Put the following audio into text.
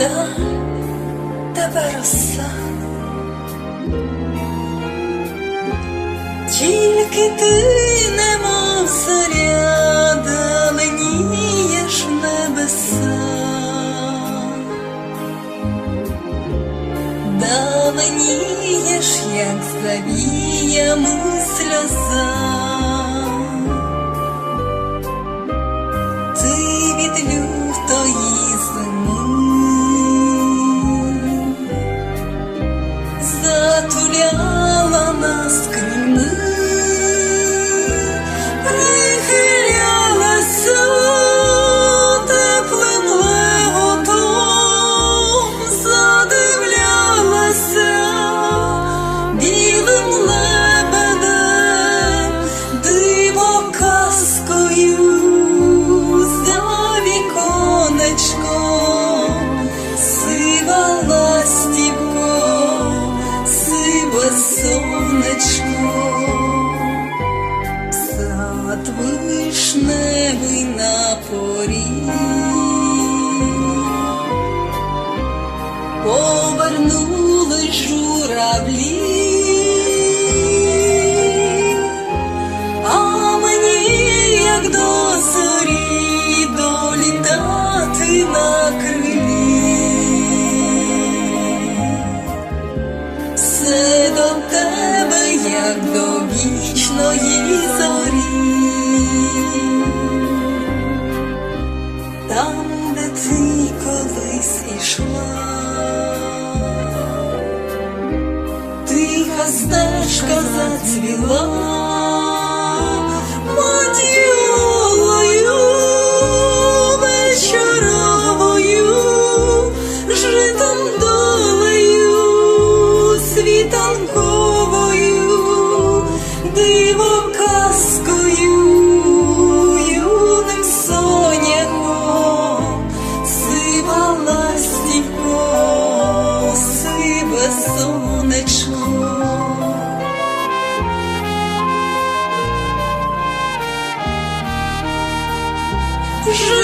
розгляда тебе роса. Тільки ти немов зоря, даленієш небеса, даленієш, як завіями сльоза. нас сонечко, сад вишневий на порі. Повернули журавлі, а мені, як до зорі, вічної зорі. Там, де ти колись ішла, тиха стежка зацвіла, матір Літом казкою, юним соняхом, сивала стілько, сиве сонечко. Ж